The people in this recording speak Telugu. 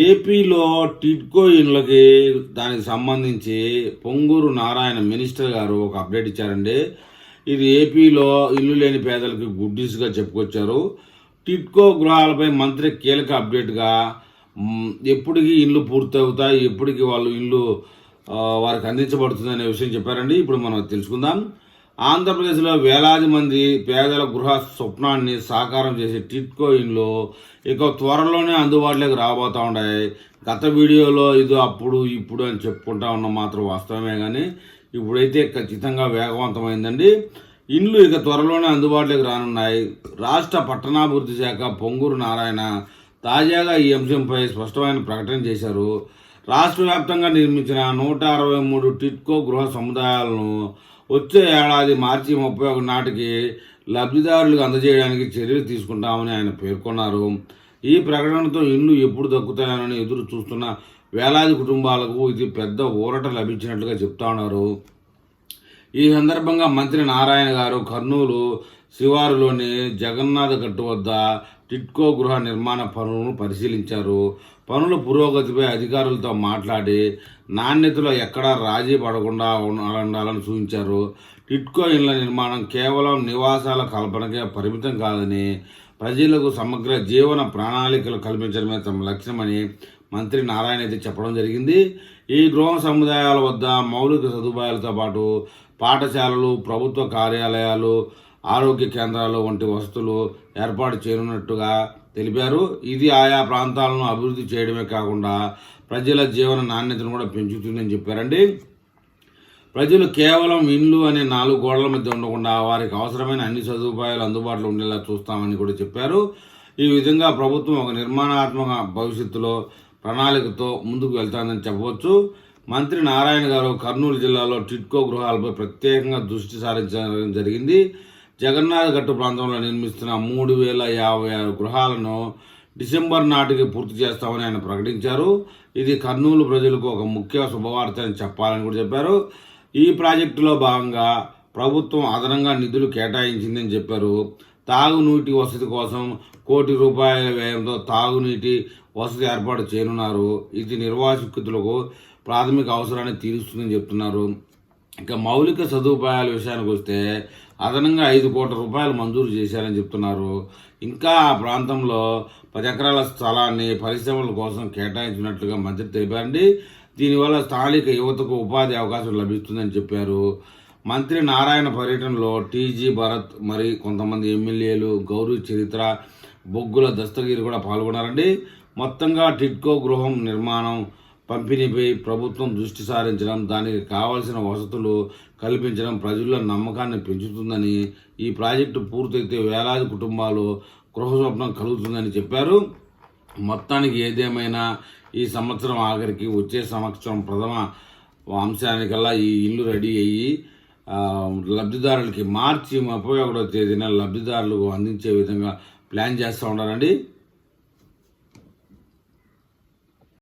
ఏపీలో టిడ్కో ఇండ్లకి దానికి సంబంధించి పొంగూరు నారాయణ మినిస్టర్ గారు ఒక అప్డేట్ ఇచ్చారండి. ఇది ఏపీలో ఇల్లు లేని పేదలకు న్యూస్గా చెప్పుకొచ్చారు. టిడ్కో గృహాలపై మంత్రి కీలక అప్డేట్గా ఎప్పటికీ ఎప్పటికి ఇల్లు పూర్తవుతాయి ఎప్పటికీ వాళ్ళు ఇల్లు వారికి అందించబడుతుంది అనే విషయం చెప్పారండి. ఇప్పుడు మనం తెలుసుకుందాం. ఆంధ్రప్రదేశ్లో వేలాది మంది పేదల గృహ స్వప్నాన్ని సాకారం చేసే టిట్కో ఇండ్లు ఇక త్వరలోనే అందుబాటులోకి రాబోతా ఉన్నాయి. గత వీడియోలో ఇది అప్పుడు ఇప్పుడు అని చెప్పుకుంటా ఉన్న మాత్రం వాస్తవమే కానీ ఇప్పుడైతే ఖచ్చితంగా వేగవంతమైందండి. ఇండ్లు ఇక త్వరలోనే అందుబాటులోకి రానున్నాయి. రాష్ట్ర పట్టణాభివృద్ధి శాఖ పొంగూరు నారాయణ తాజాగా ఈ అంశంపై స్పష్టమైన ప్రకటన చేశారు. రాష్ట్ర వ్యాప్తంగా నిర్మించిన నూట అరవై మూడు టిట్కో గృహ సముదాయాలను వచ్చే ఏడాది మార్చి ముప్పై ఒకటి నాటికి లబ్ధిదారులకు అందజేయడానికి చర్యలు తీసుకుంటామని ఆయన పేర్కొన్నారు. ఈ ప్రకటనతో ఇల్లు ఎప్పుడు దక్కుతాయని ఎదురు చూస్తున్న వేలాది కుటుంబాలకు ఇది పెద్ద ఊరట లభించినట్లుగా చెప్తా ఉన్నారు. ఈ సందర్భంగా మంత్రి నారాయణ గారు కర్నూలు శివారులోని జగన్నాథ గట్టు వద్ద టిట్కో గృహ నిర్మాణ పనులను పరిశీలించారు. పనుల పురోగతిపై అధికారులతో మాట్లాడి నాణ్యతలో ఎక్కడా రాజీ పడకుండా ఉండాలని సూచించారు. టిట్కో ఇళ్ళ నిర్మాణం కేవలం నివాసాల కల్పనకే పరిమితం కాదని ప్రజలకు సమగ్ర జీవన ప్రణాళికలు కల్పించడమే తమ లక్ష్యమని మంత్రి నారాయణ అయితే చెప్పడం జరిగింది. ఈ గృహ సముదాయాల వద్ద మౌలిక సదుపాయాలతో పాటు పాఠశాలలు ప్రభుత్వ కార్యాలయాలు ఆరోగ్య కేంద్రాలు వంటి వసతులు ఏర్పాటు చేయనున్నట్టుగా తెలిపారు. ఇది ఆయా ప్రాంతాలను అభివృద్ధి చేయడమే కాకుండా ప్రజల జీవన నాణ్యతను కూడా పెంచుతుందని చెప్పారండి. ప్రజలు కేవలం ఇండ్లు అనే నాలుగు గోడల మధ్య ఉండకుండా వారికి అవసరమైన అన్ని సదుపాయాలు అందుబాటులో ఉండేలా చూస్తామని కూడా చెప్పారు. ఈ విధంగా ప్రభుత్వం ఒక నిర్మాణాత్మక భవిష్యత్తులో ప్రణాళికతో ముందుకు వెళ్తానని చెప్పవచ్చు. మంత్రి నారాయణ గారు కర్నూలు జిల్లాలో టిట్కో గృహాలపై ప్రత్యేకంగా దృష్టి సారించడం జరిగింది. జగన్నాథ్ గట్టు ప్రాంతంలో నిర్మిస్తున్న మూడు వేల యాభై ఆరు గృహాలను డిసెంబర్ నాటికి పూర్తి చేస్తామని ఆయన ప్రకటించారు. ఇది కర్నూలు ప్రజలకు ఒక ముఖ్య శుభవార్త అని చెప్పాలని కూడా చెప్పారు. ఈ ప్రాజెక్టులో భాగంగా ప్రభుత్వం అదనంగా నిధులు కేటాయించిందని చెప్పారు. తాగునీటి వసతి కోసం కోటి రూపాయల వ్యయంతో తాగునీటి వసతి ఏర్పాటు చేయనున్నారు. ఇది నిర్వాసితులకు ప్రాథమిక అవసరాన్ని తీరుస్తుందని చెప్తున్నారు. ఇక మౌలిక సదుపాయాల విషయానికి వస్తే అదనంగా ఐదు కోట్ల రూపాయలు మంజూరు చేశారని చెప్తున్నారు. ఇంకా ఆ ప్రాంతంలో పది ఎకరాల స్థలాన్ని పరిశ్రమల కోసం కేటాయించినట్లుగా మంత్రి తెలిపారండి దీనివల్ల స్థానిక యువతకు ఉపాధి అవకాశం లభిస్తుందని చెప్పారు. మంత్రి నారాయణ పర్యటనలో టీజీ భరత్ మరి కొంతమంది ఎమ్మెల్యేలు గౌరీ చరిత్ర బొగ్గుల దస్తగిరి కూడా పాల్గొన్నారండి. మొత్తంగా టిట్కో గృహం నిర్మాణం పంపిణీపై ప్రభుత్వం దృష్టి సారించడం దానికి కావాల్సిన వసతులు కల్పించడం ప్రజల్లో నమ్మకాన్ని పెంచుతుందని ఈ ప్రాజెక్టు పూర్తయితే వేలాది కుటుంబాలు గృహస్వప్నం కలుగుతుందని చెప్పారు. మొత్తానికి ఏదేమైనా ఈ సంవత్సరం ఆఖరికి వచ్చే సంవత్సరం ప్రథమ అంశానికల్లా ఈ ఇల్లు రెడీ అయ్యి లబ్ధిదారులకి మార్చి ముప్పై ఒకటో తేదీన లబ్ధిదారులకు అందించే విధంగా ప్లాన్ చేస్తూ ఉండాలండి.